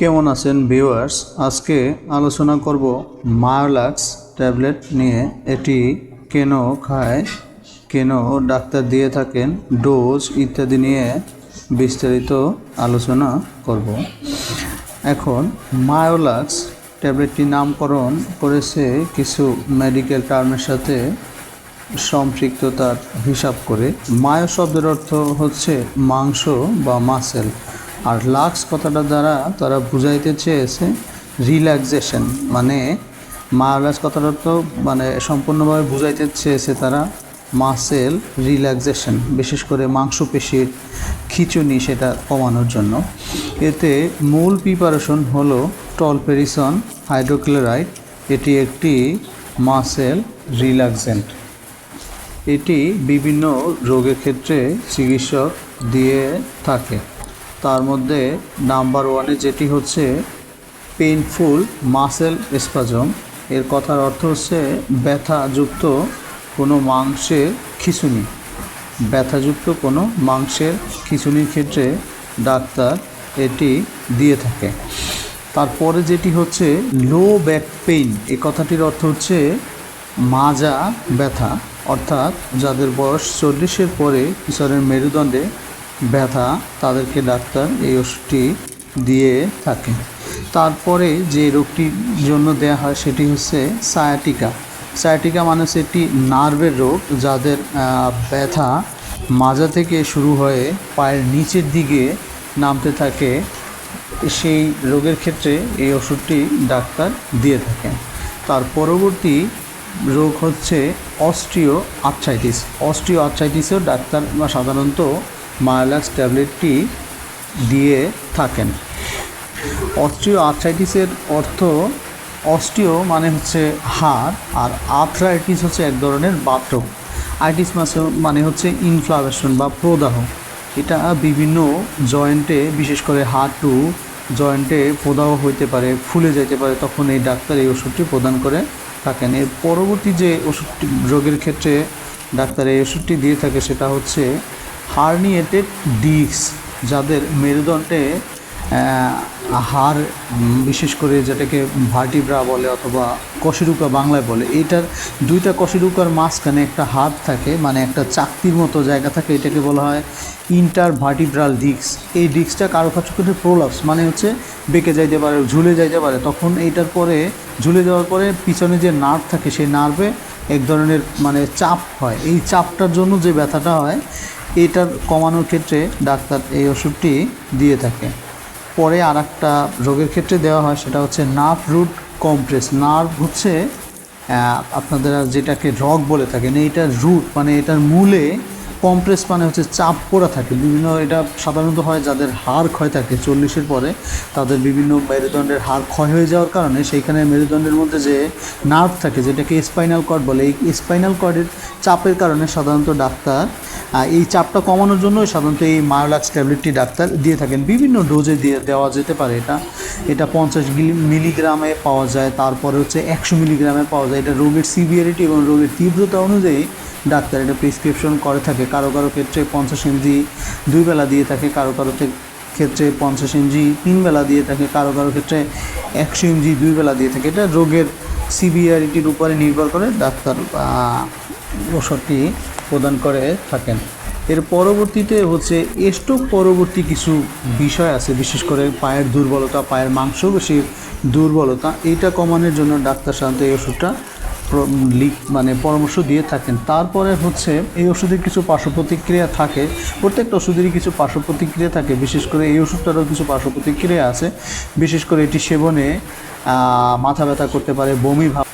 কেমন আছেন ভিউয়ার্স আজকে আলোচনা করব মায়োলাক্স ট্যাবলেট নিয়ে। এটি কেন খায়, কেন ডাক্তার দিয়ে থাকেন, ডোজ ইত্যাদি নিয়ে বিস্তারিত আলোচনা করব। এখন মায়োলাক্স ট্যাবলেটটি নামকরণ করেছে কিছু মেডিকেল টার্মের সাথে সম্পৃক্ততার হিসাব করে। মায়ো শব্দের অর্থ হচ্ছে মাংস বা মাসেল আর লাক্স কথাটা দ্বারা তারা বুঝাইতে চেয়েছে রিল্যাক্সেশন মানে মায়োলাক্স কথাটা তো মানে সম্পূর্ণভাবে বুঝাইতে চেয়েছে তারা মাসেল রিল্যাক্সেশন, বিশেষ করে মাংসপেশির খিচুনি সেটা কমানোর জন্য। এতে মূল প্রিপারেশন হলো টলপেরিসন হাইড্রোক্লোরাইড, এটি একটি মাসেল রিল্যাক্সেন্ট। এটি বিভিন্ন রোগের ক্ষেত্রে চিকিৎসক দিয়ে থাকে। তার মধ্যে নাম্বার ওয়ানে যেটি হচ্ছে পেইনফুল মাসেল স্পাজম। এর কথার অর্থ হচ্ছে ব্যথাযুক্ত কোনো মাংসের খিঁচুনি। ব্যথাযুক্ত কোনো মাংসের খিঁচুনির ক্ষেত্রে ডাক্তার এটি দিয়ে থাকে। তারপরে যেটি হচ্ছে লো ব্যাক পেইন, এ কথাটির অর্থ হচ্ছে মাজা ব্যথা, অর্থাৎ যাদের বয়স চল্লিশের পরে কিশোরের মেরুদণ্ডে ব্যথা তাদেরকে ডাক্তার এই ওষুধটি দিয়ে থাকে। তারপরে যে রোগটির জন্য দেয়া হয় সেটি হচ্ছে সায়াটিকা। সায়াটিকা মানে একটি নার্ভের রোগ যাদের ব্যথা মাজা থেকে শুরু হয়ে পায়ের নিচের দিকে নামতে থাকে। সেই রোগের ক্ষেত্রে এই ওষুধটি ডাক্তার দিয়ে থাকেন। তার পরবর্তী রোগ হচ্ছে অস্ট্রিও আর্থ্রাইটিস। অস্ট্রিও আর্থ্রাইটিসেও ডাক্তার বা সাধারণত মায়ালাক্স ট্যাবলেটটি দিয়ে থাকেন। অস্ট্রিও আর্থ্রাইটিসের অর্থ অস্টিও মানে হচ্ছে হাড়, আর আর্থ্রাইটিস হচ্ছে এক ধরনের বাতরোগ আইটিস মানে হচ্ছে ইনফ্লামেশন বা প্রদাহ। এটা বিভিন্ন জয়েন্টে, বিশেষ করে হাঁটু জয়েন্টে প্রদাহ হইতে পারে, ফুলে যেতে পারে, তখন এই ডাক্তার এই ওষুধটি প্রদান করে থাকেন। এর পরবর্তী যে ওষুধটি রোগের ক্ষেত্রে ডাক্তার এই ওষুধটি দিয়ে থাকে, সেটা হচ্ছে হার্নিয়েটেড ডিস্ক, যাদের মেরুদণ্ডে হাড় বিশেষ করে যেটাকে ভার্টিব্রা বলে অথবা কশিরুকা বাংলায় বলে এইটার দুইটা কশিরুকার মাঝখানে একটা হাড় থাকে মানে একটা চাকতির মতো জায়গা থাকে, এটাকে বলা হয় ইন্টার ভার্টিব্রাল ডিস্ক। এই ডিস্কটা কারও কাছে কিন্তু প্রোলাপস মানে হচ্ছে বেঁকে যাইতে পারে, ঝুলে যাইতে পারে। তখন এইটার পরে, ঝুলে যাওয়ার পরে পিছনে যে নার্ভ থাকে, সেই নার্ভে এক ধরনের মানে চাপ হয়। এই চাপটার জন্য যে ব্যথাটা হয় এটার কমানোর ক্ষেত্রে ডাক্তার এই ওষুধটি দিয়ে থাকে। পরে আর একটা রোগের ক্ষেত্রে দেওয়া হয়, সেটা হচ্ছে নার্ভ রুট কমপ্রেস। নার্ভ হচ্ছে আপনাদের যেটাকে রগ বলে থাকেন এইটার রুট মানে এটার মূলে কমপ্রেস মানে হচ্ছে চাপ পড়া থাকে। বিভিন্ন এটা সাধারণত হয় যাদের হাড় ক্ষয় থাকে, চল্লিশের পরে তাদের বিভিন্ন মেরুদণ্ডের হাড় ক্ষয় হয়ে যাওয়ার কারণে সেইখানে মেরুদণ্ডের মধ্যে যে নার্ভ থাকে, যেটাকে স্পাইনাল কর্ড বলে, এই স্পাইনাল কর্ডের চাপের কারণে সাধারণত ডাক্তার এই চাপটা কমানোর জন্য সাধারণত এই মায়োলাক্স ট্যাবলেটটি ডাক্তার দিয়ে থাকেন। বিভিন্ন ডোজে দিয়ে দেওয়া যেতে পারে এটা। এটা পঞ্চাশ মিলিগ্রামে পাওয়া যায়, তারপরে হচ্ছে একশো মিলিগ্রামে পাওয়া যায়। এটা রোগের সিভিয়ারিটি এবং রোগের তীব্রতা অনুযায়ী ডাক্তার এটা প্রেসক্রিপশন করে থাকে। কারও কারও ক্ষেত্রে পঞ্চাশ এমজি দুই বেলা দিয়ে থাকে, কারও কারও ক্ষেত্রে পঞ্চাশ এমজি তিন বেলা দিয়ে থাকে, কারও কারও ক্ষেত্রে একশো এমজি দুই বেলা দিয়ে থাকে। এটা রোগের সিভিয়ারিটির উপরে নির্ভর করে ডাক্তার ওষুধটি প্রদান করে থাকেন। এর পরবর্তীতে হচ্ছে স্ট্রোক পরবর্তী কিছু বিষয় আছে, বিশেষ করে পায়ের দুর্বলতা, পায়ের মাংসপেশির দুর্বলতা এইটা কমানোর জন্য ডাক্তার সাধারণত এই ওষুধটা লিক মানে পরামর্শ দিয়ে থাকেন। তারপরে হচ্ছে, এই ওষুধের কিছু পার্শ্ব প্রতিক্রিয়া থাকে, প্রত্যেকটা ওষুধেরই কিছু পার্শ্ব প্রতিক্রিয়া থাকে, বিশেষ করে এই ওষুধটারও কিছু পার্শ্ব প্রতিক্রিয়া আছে, বিশেষ করে এটি সেবনে মাথা ব্যথা করতে পারে, বমি ভাব